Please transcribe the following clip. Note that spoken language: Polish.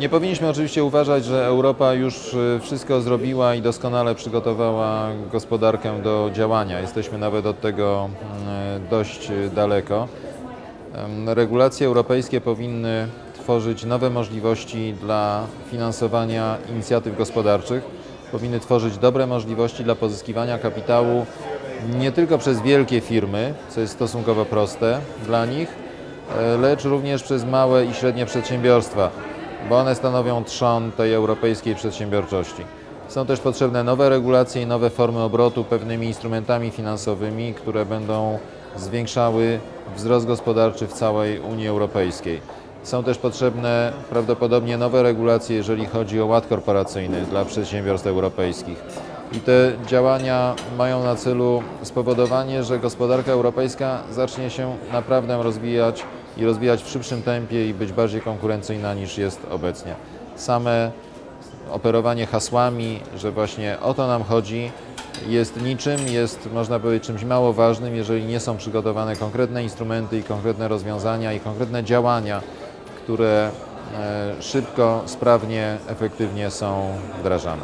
Nie powinniśmy oczywiście uważać, że Europa już y, wszystko zrobiła i doskonale przygotowała gospodarkę do działania. Jesteśmy nawet od tego mm, dość y, daleko. Regulacje europejskie powinny tworzyć nowe możliwości dla finansowania inicjatyw gospodarczych, powinny tworzyć dobre możliwości dla pozyskiwania kapitału nie tylko przez wielkie firmy, co jest stosunkowo proste dla nich, e, lecz również przez małe i średnie przedsiębiorstwa, bo one stanowią trzon tej europejskiej przedsiębiorczości. Są też potrzebne nowe regulacje i nowe formy obrotu pewnymi instrumentami finansowymi, które będą zwiększały wzrost gospodarczy w całej Unii Europejskiej. Są też potrzebne prawdopodobnie nowe regulacje, jeżeli chodzi o ład korporacyjny dla przedsiębiorstw europejskich. I te działania mają na celu spowodowanie, że gospodarka europejska zacznie się naprawdę rozwijać i rozwijać w szybszym tempie i być bardziej konkurencyjna niż jest obecnie. Same operowanie hasłami, że właśnie o to nam chodzi, jest niczym, jest można powiedzieć czymś mało ważnym, jeżeli nie są przygotowane konkretne instrumenty i konkretne rozwiązania i konkretne działania, które e, szybko, sprawnie, efektywnie są wdrażane.